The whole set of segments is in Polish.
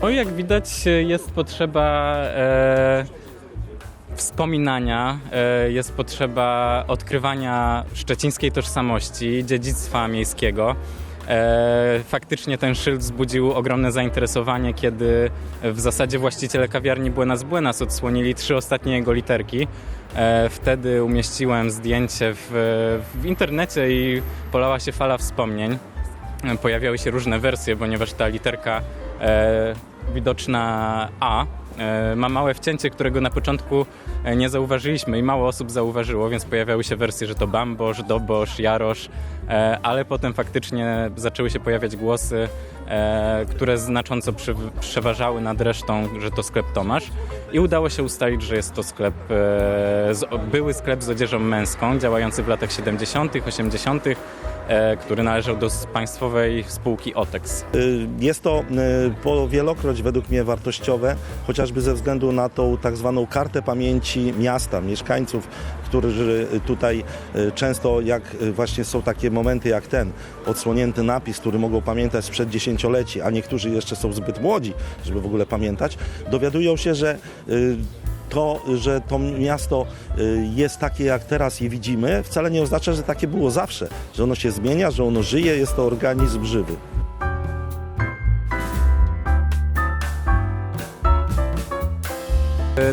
O, jak widać, jest potrzeba e, wspominania, e, jest potrzeba odkrywania szczecińskiej tożsamości, dziedzictwa miejskiego. E, faktycznie ten szyld wzbudził ogromne zainteresowanie, kiedy w zasadzie właściciele kawiarni Buenas Buenas odsłonili trzy ostatnie jego literki. E, wtedy umieściłem zdjęcie w, w internecie i polała się fala wspomnień. E, Pojawiały się różne wersje, ponieważ ta literka e, widoczna A e, ma małe wcięcie, którego na początku e, nie zauważyliśmy i mało osób zauważyło, więc pojawiały się wersje, że to Bambosz, Dobosz, Jarosz, e, ale potem faktycznie zaczęły się pojawiać głosy, które znacząco przeważały nad resztą, że to sklep Tomasz i udało się ustalić, że jest to sklep, e, były sklep z odzieżą męską, działający w latach 70., 80., e, który należał do państwowej spółki OTEX. Jest to wielokroć według mnie wartościowe, chociażby ze względu na tą tak zwaną kartę pamięci miasta, mieszkańców, którzy tutaj często jak właśnie są takie momenty jak ten, odsłonięty napis, który mogą pamiętać sprzed a niektórzy jeszcze są zbyt młodzi, żeby w ogóle pamiętać, dowiadują się, że y, to, że to miasto y, jest takie, jak teraz je widzimy, wcale nie oznacza, że takie było zawsze, że ono się zmienia, że ono żyje, jest to organizm żywy.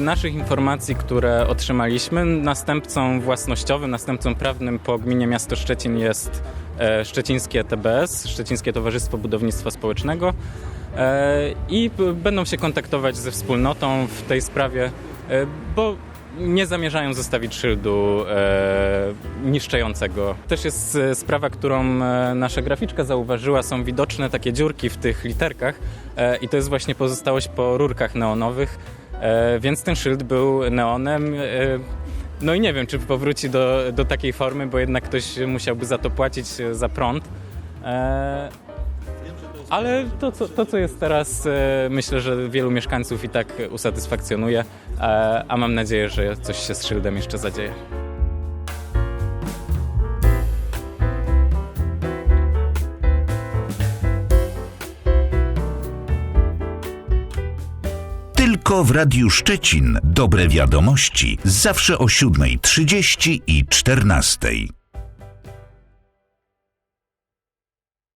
Naszych informacji, które otrzymaliśmy, następcą własnościowym, następcą prawnym po gminie Miasto Szczecin jest e, Szczecińskie TBS, Szczecińskie Towarzystwo Budownictwa Społecznego. E, i będą się kontaktować ze wspólnotą w tej sprawie, e, bo nie zamierzają zostawić szyldu e, niszczącego. Też jest sprawa, którą nasza graficzka zauważyła, są widoczne takie dziurki w tych literkach e, i to jest właśnie pozostałość po rurkach neonowych, więc ten szyld był neonem. E, no i nie wiem, czy powróci do, do takiej formy, bo jednak ktoś musiałby za to płacić e, za prąd. E, ale to co, to, co jest teraz, e, myślę, że wielu mieszkańców i tak usatysfakcjonuje, e, a mam nadzieję, że coś się z szyldem jeszcze zadzieje. Tylko w Radiu Szczecin dobre wiadomości zawsze o 7.30 i 14.00.